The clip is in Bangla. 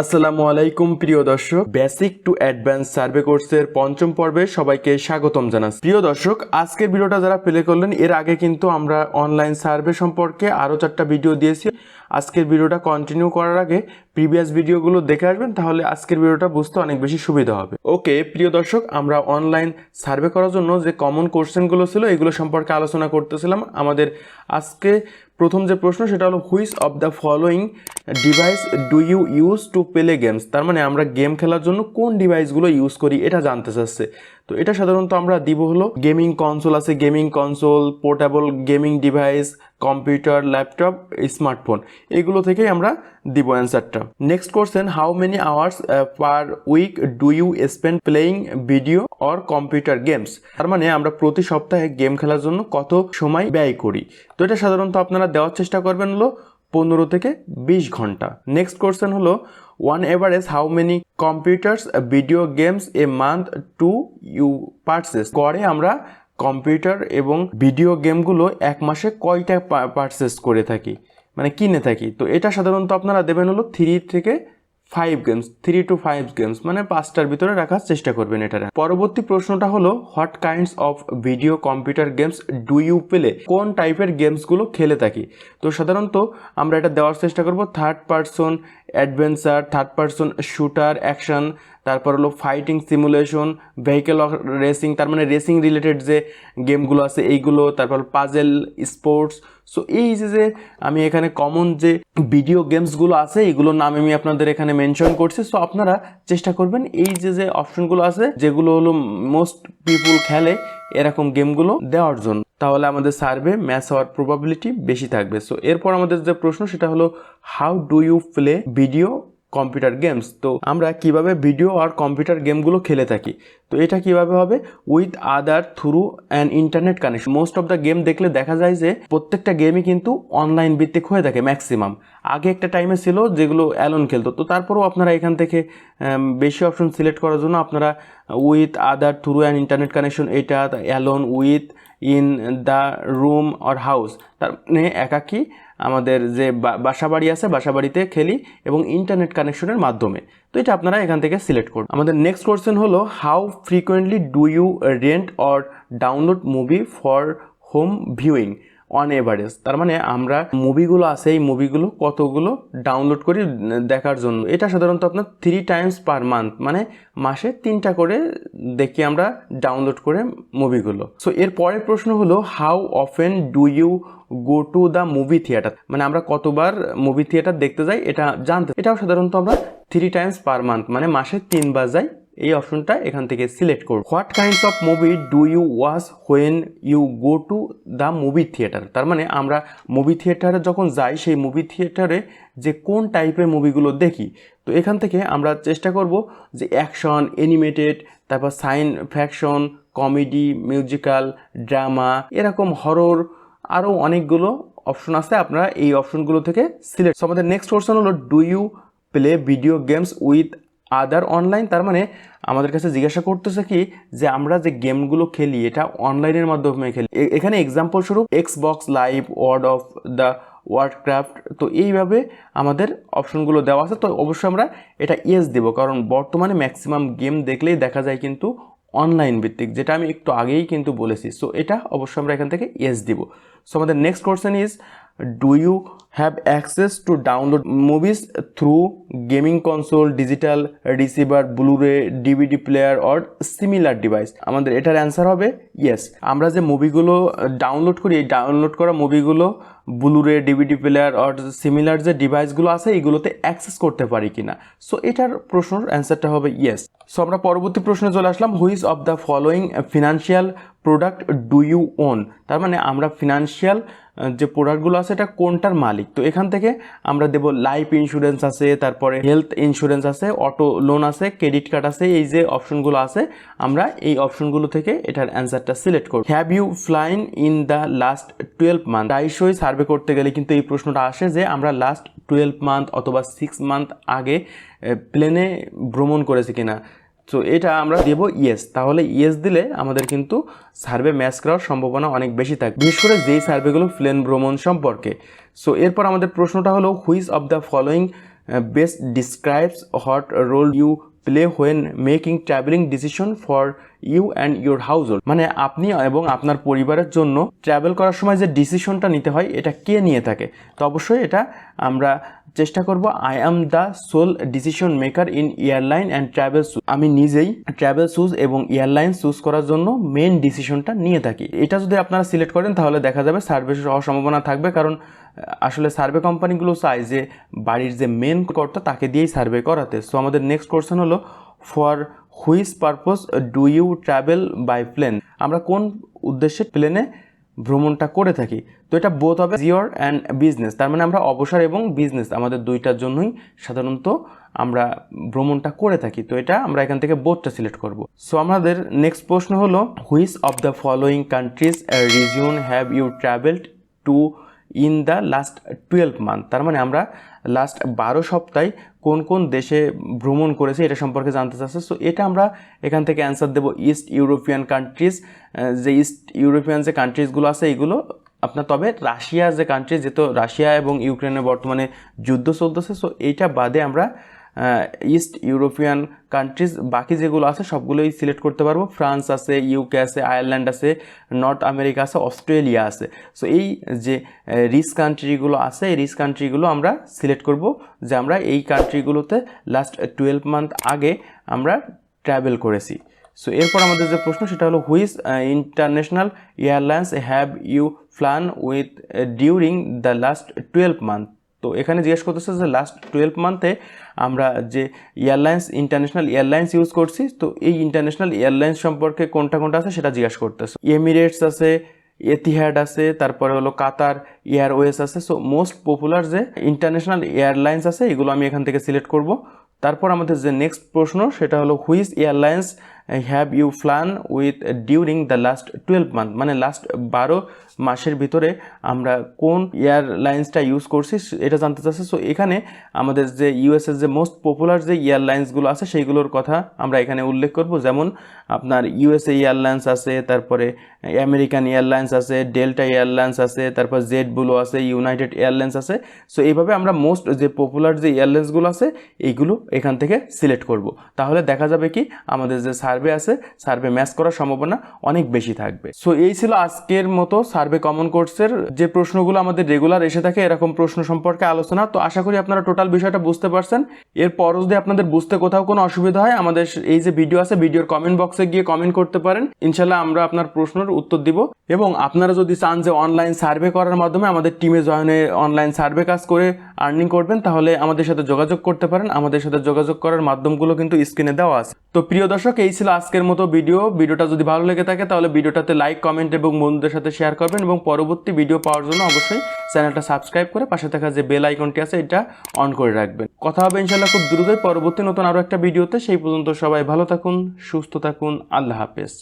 আসসালামু আলাইকুম, প্রিয় দর্শক। বেসিক টু অ্যাডভান্স সার্ভে কোর্সের পঞ্চম পর্বে সবাইকে স্বাগতম জানাচ্ছি। প্রিয় দর্শক, আজকের ভিডিওটা যারা প্লে করলেন, এর আগে কিন্তু আমরা অনলাইন সার্ভে সম্পর্কে আরও চারটা ভিডিও দিয়েছি। আজকের ভিডিওটা কন্টিনিউ করার আগে প্রিভিয়াস ভিডিওগুলো দেখে আসবেন, তাহলে আজকের ভিডিওটা বুঝতে অনেক বেশি সুবিধা হবে। ওকে প্রিয় দর্শক, আমরা অনলাইন সার্ভে করার জন্য যে কমন কোশ্চেনগুলো ছিল, এগুলো সম্পর্কে আলোচনা করতেছিলাম। আমাদের আজকে প্রথম যে প্রশ্ন, সেটা হলো which of the following device do you use to play games তার মানে আমরা গেম খেলার জন্য কোন ডিভাইসগুলো ইউজ করি, এটা জানতে চাচ্ছে। তো এটা সাধারণত আমরা দিব হলো গেমিং কনসোল আছে, gaming console, portable gaming device, computer, laptop, smartphone. এগুলো থেকেই আমরা দিব অ্যান্সারটা। Next question, how many hours per week do you spend playing video or computer games? তার মানে আমরা প্রতি সপ্তাহে গেম খেলার জন্য কত সময় ব্যয় করি? তো এটা সাধারণত আপনারা দেওয়ার চেষ্টা করবেন হলো পনেরো থেকে বিশ ঘণ্টা। নেক্সট কোশ্চেন হলো one average how many computers video games a month to you purchase করে আমরা কম্পিউটার এবং ভিডিও গেমগুলো এক মাসে কয়টা পারচেস করে থাকি? মানে কিনে থাকি। তো এটা সাধারণত আপনারা দেবেন হলো থ্রি থেকে five games three to five games মানে পাঁচটার ভিতরে রাখার চেষ্টা করবেন এটা। পরবর্তী প্রশ্নটা হলো what kinds of video computer games do you play কোন টাইপের গেমসগুলো খেলে থাকি? তো সাধারণত আমরা এটা দেওয়ার চেষ্টা করব third person adventure third person shooter action তারপর হলো ফাইটিং সিমুলেশন ভেহিকেল রেসিং তার মানে রেসিং রিলেটেড যে গেমগুলো আছে এইগুলো, তারপর পাজেল স্পোর্টস সো এই যে যে আমি এখানে কমন যে ভিডিও গেমসগুলো আছে এইগুলোর নাম আমি আপনাদের এখানে মেনশন করছি সো আপনারা চেষ্টা করবেন এই যে যে অপশনগুলো আছে, যেগুলো হলো মোস্ট পিপুল খেলে এরকম গেমগুলো দেওয়ার জন্য। তাহলে আমাদের সার্ভে ম্যাচ হওয়ার প্রবাবিলিটি বেশি থাকবে। সো এরপর আমাদের যে প্রশ্ন, সেটা হলো how do you play video computer games তো আমরা কীভাবে ভিডিও আর কম্পিউটার গেমগুলো খেলে থাকি? তো এটা কীভাবে হবে? With other through an internet connection most of the game দেখলে দেখা যায় যে প্রত্যেকটা গেমই কিন্তু অনলাইন ভিত্তিক হয়ে থাকে ম্যাক্সিমাম আগে একটা টাইমে ছিল যেগুলো অ্যালন খেলতো। তো তারপরেও আপনারা এখান থেকে বেশি অপশন সিলেক্ট করার জন্য আপনারা with other through an internet connection এটা alone with in the room or house তার মানে একাকি আমাদের যে বাসা বাড়ি আছে বাসা বাড়িতে খেলি এবং ইন্টারনেট কানেকশনের মাধ্যমে। তো এটা আপনারা এখান থেকে সিলেক্ট করুন। আমাদের নেক্সট কোয়েশ্চেন হলো how frequently do you rent or download movie for home viewing on average তার মানে আমরা মুভিগুলো আছে, এই মুভিগুলো কতগুলো ডাউনলোড করি দেখার জন্য। এটা সাধারণত আপনার থ্রি টাইমস পার মান্থ মানে মাসে তিনটা করে দেখি আমরা ডাউনলোড করে মুভিগুলো সো এর পরের প্রশ্ন হলো how often do you go to the movie theatre মানে আমরা কতবার মুভি থিয়েটার দেখতে যাই, এটা জানতে। এটাও সাধারণত আমরা থ্রি টাইমস পার মান্থ মানে মাসে তিনবার যাই, এই অপশনটা এখান থেকে সিলেক্ট করব। What kinds of movie do you watch when you go to the movie theatre তার মানে আমরা মুভি থিয়েটারে যখন যাই, সেই মুভি থিয়েটারে যে কোন টাইপের মুভিগুলো দেখি, তো এখান থেকে আমরা চেষ্টা করব যে অ্যাকশন অ্যানিমেটেড তারপর science fiction comedy musical drama এরকম হরর আরও অনেকগুলো অপশন আছে, আপনারা এই অপশনগুলো থেকে সিলেক্ট আমাদের নেক্সট কোশ্চেন হলো do you play video games with other online তার মানে আমাদের কাছে জিজ্ঞাসা করতেছে কি যে আমরা যে গেমগুলো খেলি, এটা অনলাইনের মাধ্যমে খেলি। এখানে এক্সাম্পল স্বরূপ Xbox live world of the Warcraft তো এইভাবে আমাদের অপশনগুলো দেওয়া আছে। তো অবশ্যই আমরা এটা ইয়েস দেবো, কারণ বর্তমানে ম্যাক্সিমাম গেম দেখলেই দেখা যায় কিন্তু অনলাইন ভিত্তিক, যেটা আমি একটু আগেই কিন্তু বলেছি। সো এটা অবশ্যই আমরা এখান থেকে ইয়েস দিব। সো আমাদের next question is do you have access to download movies through gaming console digital receiver Blu ray DVD player or similar device আমাদের এটার অ্যান্সার হবে ইয়েস আমরা যে মুভিগুলো ডাউনলোড করি, এই ডাউনলোড করা মুভিগুলো Blu ray DVD player or similar যে ডিভাইসগুলো আছে, এইগুলোতে অ্যাক্সেস করতে পারি কিনা? সো এটার প্রশ্নের অ্যান্সারটা হবে ইয়েস সো আমরা পরবর্তী প্রশ্নে চলে আসলাম which of the following financial product do you own তার মানে আমরা ফিনান্সিয়াল যে প্রোডাক্টগুলো আছে এটা কোনটার মালিক? তো এখান থেকে আমরা দেব লাইফ ইন্স্যুরেন্স আছে, তারপরে হেলথ ইন্স্যুরেন্স আছে অটো লোন আছে ক্রেডিট কার্ড আছে, এই যে অপশনগুলো আছে, আমরা এই অপশনগুলো থেকে এটার অ্যান্সারটা সিলেক্ট করব। Have you flown in the last twelve month প্রায়শই সার্ভে করতে গেলে কিন্তু এই প্রশ্নটা আসে যে আমরা লাস্ট টুয়েলভ মান্থ অথবা সিক্স মান্থ আগে প্লেনে ভ্রমণ করেছি কিনা। তো এটা আমরা দেব ইয়েস তাহলে ইয়েস দিলে আমাদের কিন্তু সার্ভে ম্যাচ করার সম্ভাবনা অনেক বেশি থাকে বিশেষ করে যেই সার্ভেগুলো প্লেন ভ্রমণ সম্পর্কে। সো এরপর আমাদের প্রশ্নটা হলো which of the following best describes what role you play when making travelling decision for you and your house মানে আপনি এবং আপনার পরিবারের জন্য ট্রাভেল করার সময় যে ডিসিশনটা নিতে হয়, এটা কে নিয়ে থাকে? তো অবশ্যই এটা আমরা চেষ্টা করব। I am the sole decision maker in airline and travel shoes আমি নিজেই ট্রাভেল শুজ এবং এয়ারলাইন চুজ করার জন্য মেন ডিসিশনটা নিয়ে থাকি। এটা যদি আপনারা সিলেক্ট করেন, তাহলে দেখা যাবে সার্ভে হওয়ার সম্ভাবনা থাকবে। কারণ আসলে সার্ভে কোম্পানিগুলো চায় যে বাড়ির যে মেন কর্তা তাকে দিয়েই সার্ভে করাতে। সো আমাদের নেক্সট কোশ্চেন হলো for which purpose do you travel by plane আমরা কোন উদ্দেশ্যে প্লেনে ভ্রমণটা করে থাকি? তো এটা বোথ হবে জিওর অ্যান্ড বিজনেস তার মানে আমরা অবসর এবং বিজনেস আমাদের দুইটার জন্যই সাধারণত আমরা ভ্রমণটা করে থাকি। তো এটা আমরা এখান থেকে বোথটা সিলেক্ট করব। সো আমাদের নেক্সট প্রশ্ন হলো which of the following countries region have you travelled to in the last twelve month তার মানে আমরা লাস্ট বারো সপ্তাহে কোন কোন দেশে ভ্রমণ করেছে এটা সম্পর্কে জানতে চাচ্ছে। সো এটা আমরা এখান থেকে অ্যান্সার দেবো ইস্ট ইউরোপিয়ান কান্ট্রিজ যে ইস্ট ইউরোপিয়ান যে কান্ট্রিজগুলো আছে এইগুলো আপনার তবে রাশিয়া যে কান্ট্রি যেহেতু রাশিয়া এবং ইউক্রেনে বর্তমানে যুদ্ধ চলতেছে সো এইটা বাদে আমরা ইস্ট ইউরোপিয়ান কান্ট্রিজ বাকি যেগুলো আছে, সবগুলোই সিলেক্ট করতে পারব। ফ্রান্স আছে ইউকে আছে আয়ারল্যান্ড আছে নর্থ আমেরিকা আছে অস্ট্রেলিয়া আছে। সো এই যে রিচ কান্ট্রিগুলো আছে, এই রিস কান্ট্রিগুলো আমরা সিলেক্ট করব যে আমরা এই কান্ট্রিগুলোতে লাস্ট টুয়েলভ মান্থ আগে আমরা ট্রাভেল করেছি। সো এরপর আমাদের যে প্রশ্ন, সেটা হলো which international airlines have you flown with during the last twelve month তো এখানে জিজ্ঞেস করতেছে যে লাস্ট টুয়েলভ মান্থে আমরা যে এয়ারলাইন্স ইন্টারন্যাশনাল এয়ারলাইন্স ইউজ করছি, তো এই ইন্টারন্যাশনাল এয়ারলাইন্স সম্পর্কে কোনটা কোনটা আছে সেটা জিজ্ঞাসা করতেছে। এমিরেটস আছে এতিহাড আছে, তারপরে হলো কাতার এয়ারওয়েজ আছে সো মোস্ট পপুলার যে ইন্টারন্যাশনাল এয়ারলাইন্স আছে, এগুলো আমি এখান থেকে সিলেক্ট করব। তারপর আমাদের যে নেক্সট প্রশ্ন, সেটা হলো which airlines have you flown with during the last twelve month মানে লাস্ট বারো মাসের ভিতরে আমরা কোন এয়ারলাইন্সটা ইউজ করছি এটা জানতে চাচ্ছি। সো এখানে আমাদের যে ইউএসএর যে মোস্ট পপুলার যে এয়ারলাইন্সগুলো আছে, সেইগুলোর কথা আমরা এখানে উল্লেখ করব। যেমন আপনার ইউএসএ এয়ারলাইন্স আছে, তারপরে আমেরিকান এয়ারলাইন্স আছে ডেল্টা এয়ারলাইন্স আছে, তারপর জেড ব্লু আছে ইউনাইটেড এয়ারলাইন্স আছে। সো এইভাবে আমরা মোস্ট যে পপুলার যে এয়ারলাইন্সগুলো আছে, এইগুলো এখান থেকে সিলেক্ট করব। তাহলে দেখা যাবে কি আমাদের যে সার্ভে আছে সার্ভে ম্যাচ করার সম্ভাবনা অনেক বেশি থাকবে। সো এই ছিল আজকের মতো সার্ভে কমন কোর্সের যে প্রশ্নগুলো আমাদের রেগুলার এসে থাকে, এরকম প্রশ্ন সম্পর্কে আলোচনা। তো আশা করি আপনারা টোটাল বিষয়টা বুঝতে পারছেন। এরপর যদি আপনাদের বুঝতে কোথাও কোনো অসুবিধা হয়, আমাদের এই যে ভিডিও আছে ভিডিওর কমেন্ট বক্সে গিয়ে কমেন্ট করতে পারেন। ইনশাল্লাহ আমরা আপনার প্রশ্নের উত্তর দিব। এবং আপনারা যদি চান যে অনলাইন সার্ভে করার মাধ্যমে আমাদের টিমে জয়েনে অনলাইন সার্ভে কাজ করে আর্নিং করবেন, তাহলে আমাদের সাথে যোগাযোগ করতে পারেন। আমাদের সাথে যোগাযোগ করার মাধ্যমগুলো কিন্তু স্ক্রিনে দেওয়া আছে। তো প্রিয় দর্শক, এই ছিল আজকের মতো ভিডিও। ভিডিওটা যদি ভালো লেগে থাকে, তাহলে ভিডিওটাতে লাইক কমেন্ট এবং বন্ধুদের সাথে শেয়ার করবেন এবং পরবর্তী ভিডিও পাওয়ার জন্য অবশ্যই চ্যানেলটা সাবস্ক্রাইব করে পাশে থাকা যে বেল আইকনটি আছে, এটা অন করে রাখবেন। কথা হবে ইনশাল্লাহ খুব দ্রুতই। পরবর্তী নতুন আরও একটা ভিডিওতে সেই পর্যন্ত সবাই ভালো থাকুন, সুস্থ থাকুন। আল্লাহ হাফেজ।